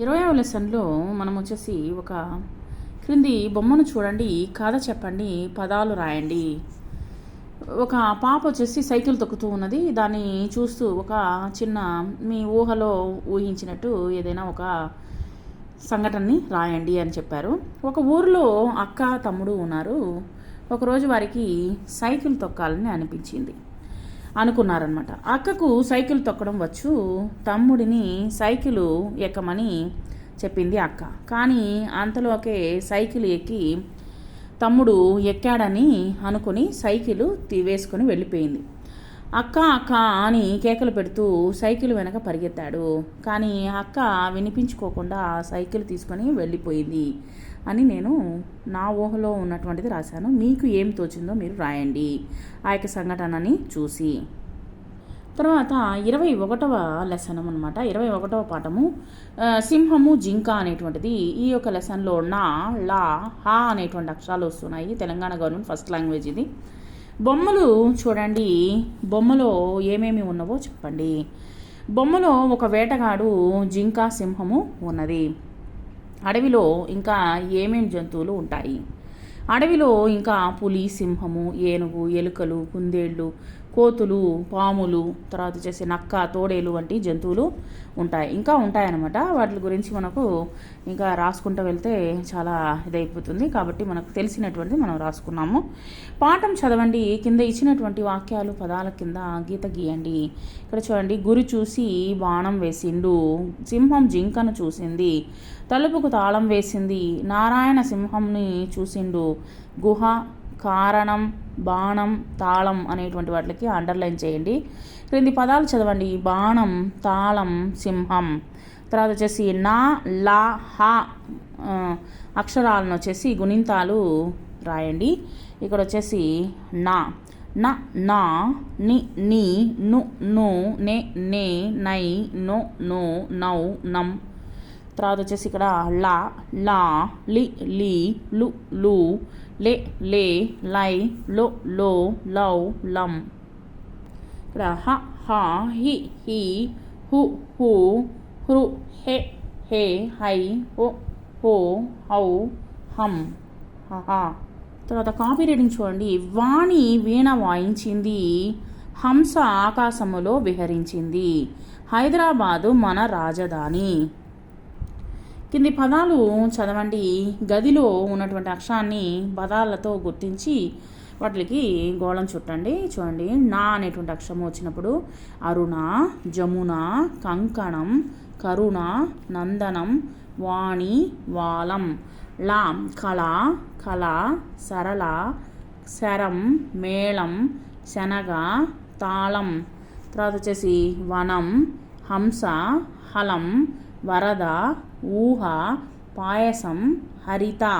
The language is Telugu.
ఇరవైవ లెసన్లో మనం వచ్చేసి ఒక క్రింది బొమ్మను చూడండి కథ చెప్పండి పదాలు రాయండి. ఒక పాప వచ్చేసి సైకిల్ తొక్కుతూ ఉన్నది. దాన్ని చూస్తూ ఒక చిన్న మీ ఊహలో ఊహించినట్టు ఏదైనా ఒక సంఘటనని రాయండి అని చెప్పారు. ఒక ఊరిలో అక్క తమ్ముడు ఉన్నారు. ఒకరోజు వారికి సైకిల్ తొక్కాలని అనిపించింది. అనుకున్నారనమాట అక్కకు సైకిల్ తొక్కడం వచ్చు తమ్ముడిని సైకిల్ ఎక్కమని చెప్పింది అక్క. కానీ అంతలోకే సైకిల్ ఎక్కి తమ్ముడు ఎక్కాడని అనుకుని సైకిల్ వేసుకొని వెళ్ళిపోయింది. అక్క అక్క అని కేకలు పెడుతూ సైకిల్ వెనక పరిగెత్తాడు. కానీ అక్క వినిపించుకోకుండా సైకిల్ తీసుకొని వెళ్ళిపోయింది అని నేను నా ఊహలో ఉన్నటువంటిది రాశాను. మీకు ఏం తోచిందో మీరు రాయండి. ఆ యొక్క సంఘటనని చూసి. తర్వాత ఇరవై ఒకటవ లెసన్ అనమాట ఇరవై ఒకటవ పాఠము. సింహము జింక అనేటువంటిది. ఈ యొక్క లెసన్లో నా లా హా అనేటువంటి అక్షరాలు వస్తున్నాయి. తెలంగాణ గవర్నమెంట్ ఫస్ట్ లాంగ్వేజ్ ఇది. బొమ్మలు చూడండి. బొమ్మలో ఏమేమి ఉన్నవో చెప్పండి. బొమ్మలో ఒక వేటగాడు జింక సింహము ఉన్నది. అడవిలో ఇంకా ఏమేమి జంతువులు ఉంటాయి? అడవిలో ఇంకా పులి సింహము ఏనుగు ఎలుకలు కుందేళ్ళు కోతులు పాములు తర్వాత వచ్చేసి నక్క తోడేలు వంటి జంతువులు ఉంటాయి. ఇంకా ఉంటాయన్నమాట. వాటి గురించి మనకు ఇంకా రాసుకుంటూ వెళ్తే చాలా ఇదైపోతుంది. కాబట్టి మనకు తెలిసినటువంటిది మనం రాసుకున్నాము. పాఠం చదవండి. కింద ఇచ్చినటువంటి వాక్యాలు పదాల కింద గీత గీయండి. ఇక్కడ చూడండి. గురి చూసి బాణం వేసిండు. సింహం జింకను చూసింది. తలుపుకు తాళం వేసింది. నారాయణ సింహంని చూసిండు. గుహ కారణం బాణం తాళం అనేటువంటి వాటికి అండర్లైన్ చేయండి. క్రింది పదాలు చదవండి. బాణం తాళం సింహం. తర్వాత వచ్చేసి నా లా హా అక్షరాలను వచ్చేసి గుణింతాలు రాయండి. ఇక్కడ వచ్చేసి నా. న నా ని నీ ను ను నే నే నై నో నో నౌ నం. తర్వాత వచ్చేసి ఇక్కడ లా లా లి లీ లు లు లే లే లై లో లో లౌ లం ఇక్కడ హ హ హి హి హు హు హృ హె హే హై హో హో హౌ హం హ తర్వాత కాపీ రీడింగ్ చూడండి వాణి వీణ వాయించింది హంస ఆకాశములో విహరించింది హైదరాబాదు మన రాజధాని కింది పదాలు చదవండి. గదిలో ఉన్నటువంటి అక్షరాన్ని పదాలతో గుర్తించి వాటికి గోళం చుట్టండి. చూడండి నా అనేటువంటి అక్షరం వచ్చినప్పుడు అరుణ జమున కంకణం కరుణ నందనం వాణి వాలం లా కళ కళ సరళ శరం మేళం శనగ తాళం. తర్వాత వచ్చేసి వనం హంస హలం வரதா ஊஹா பாயசம் ஹரிதா.